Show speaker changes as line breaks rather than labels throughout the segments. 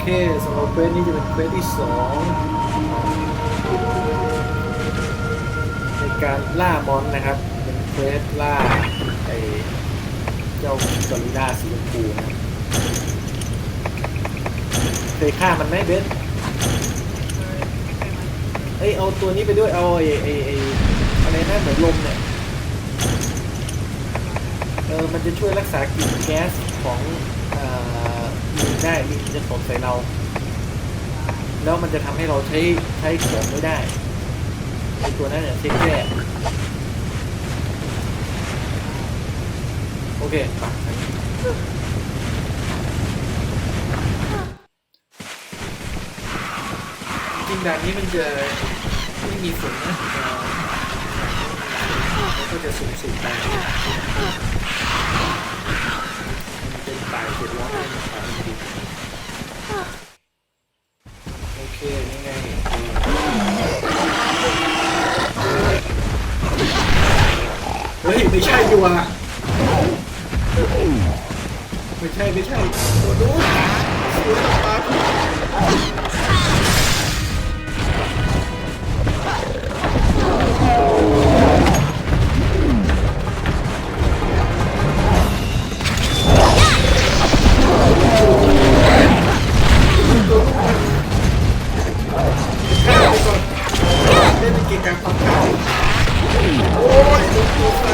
เคสำหรับเควสนี้จะเป็นเควสที่สองในการล่ามอนนะครับ เป็นเควสล่าไอเจ้ากอริลลาสีชมพูนะเคยฆ่ามันไหมเบสเอ้ยเอาตัวนี้ไปด้วยเอาไอไอไออะไรนะเหมือนลมเนี่ยเออมันจะช่วยรักษากลิ่นแก๊สของ ได้ลิงจะตกใส่เรา แล้วมันจะทำให้เราใช้ใช้ของไม่ได้ไอตัวนั้นเนี่ยเช็คแย่โอเคจริงๆด่านนี้มันจะไม่มีฝนนะเอ่อแล้วก็จะสูงสุดตายมันเป็น ตายเสร็จแล้วให้มันะครับโอเค นี่ไงเฮ้ย ไม่ใช่ดีว่าไม่ใช่ ไม่ใช่ตัวนู้นสวยมา เล่นเป็นเกมการฟังข่าวโอ้ยโดนตัวไฟ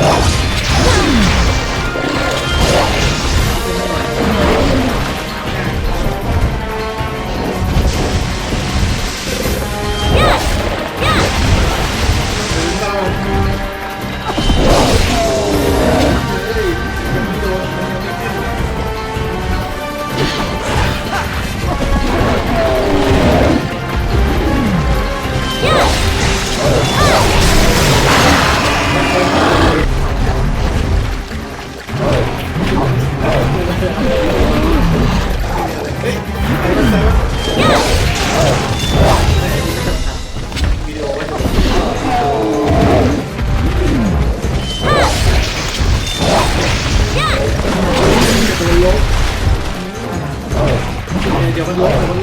เมันล้ม